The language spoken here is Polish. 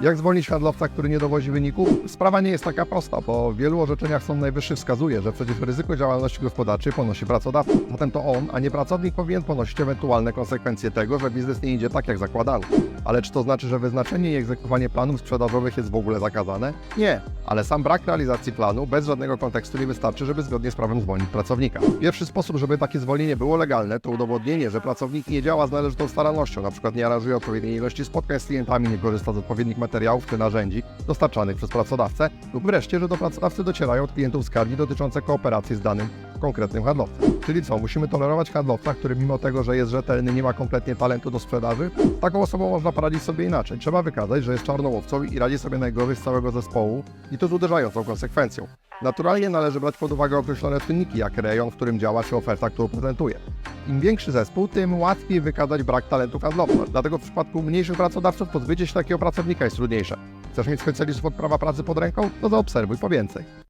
Jak zwolnić handlowca, który nie dowozi wyników? Sprawa nie jest taka prosta, bo w wielu orzeczeniach Sąd Najwyższy wskazuje, że przecież ryzyko działalności gospodarczej ponosi pracodawca. Zatem to on, a nie pracownik powinien ponosić ewentualne konsekwencje tego, że biznes nie idzie tak jak zakładano. Ale czy to znaczy, że wyznaczenie i egzekwowanie planów sprzedażowych jest w ogóle zakazane? Nie, ale sam brak realizacji planu bez żadnego kontekstu nie wystarczy, żeby zgodnie z prawem zwolnić pracownika. Pierwszy sposób, żeby takie zwolnienie było legalne, to udowodnienie, że pracownik nie działa z należytą starannością, przykład nie aranżuje odpowiedniej ilości spotkań z klientami, nie korzysta z odpowiednich materiałów czy narzędzi dostarczanych przez pracodawcę, lub wreszcie, że do pracodawcy docierają od klientów skargi dotyczące kooperacji z danym konkretnym handlowcem. Czyli co, musimy tolerować handlowca, który mimo tego, że jest rzetelny, nie ma kompletnie talentu do sprzedaży? Taką osobą można poradzić sobie inaczej. Trzeba wykazać, że jest czarnołowcą i radzi sobie najgorzej z całego zespołu i to z uderzającą konsekwencją. Naturalnie należy brać pod uwagę określone czynniki, jak rejon, w którym działa, czy oferta, którą prezentuje. Im większy zespół, tym łatwiej wykazać brak talentu handlowca. Dlatego w przypadku mniejszych pracodawców pozbycie się takiego pracownika jest trudniejsze. Chcesz mieć specjalistów od prawa pracy pod ręką? To zaobserwuj po więcej.